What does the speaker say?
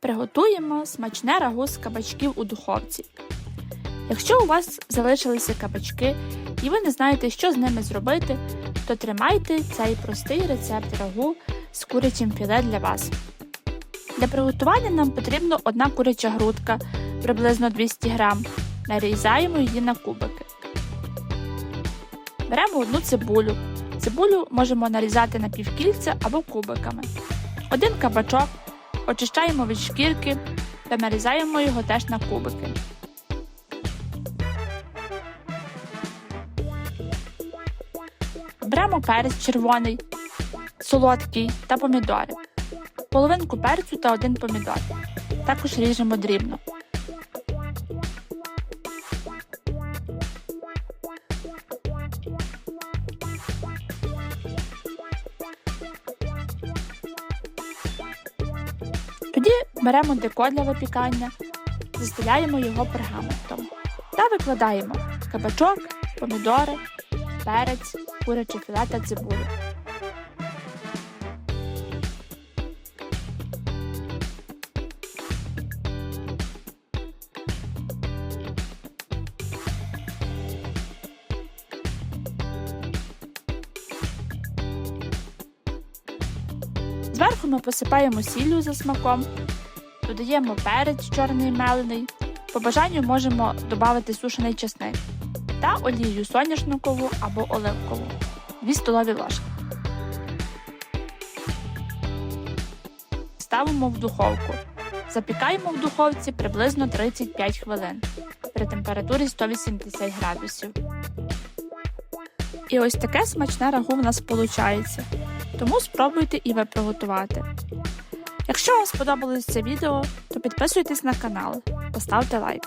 Приготуємо смачне рагу з кабачків у духовці. Якщо у вас залишилися кабачки і ви не знаєте, що з ними зробити, то тримайте цей простий рецепт рагу з курячим філе для вас. Для приготування нам потрібно одна куряча грудка, приблизно 200 г. Нарізаємо її на кубики. Беремо одну цибулю. Цибулю можемо нарізати на півкільця або кубиками. Один кабачок очищаємо від шкірки та нарізаємо його теж на кубики. Беремо перець червоний, солодкий та помідори, половинку перцю та один помідор. Також ріжемо дрібно. Тоді беремо деко для випікання, застеляємо його пергаментом та викладаємо кабачок, помідори, перець, куряче філе та цибулю. Зверху ми посипаємо сіллю за смаком, додаємо перець чорний мелений. По бажанню можемо додати сушений чесник та олію соняшникову або оливкову 2 столові ложки. Ставимо в духовку. Запікаємо в духовці приблизно 35 хвилин при температурі 180 градусів. І ось таке смачне рагу в нас виходить. Тому спробуйте і ви приготувати. Якщо вам сподобалось це відео, то підписуйтесь на канал, поставте лайк.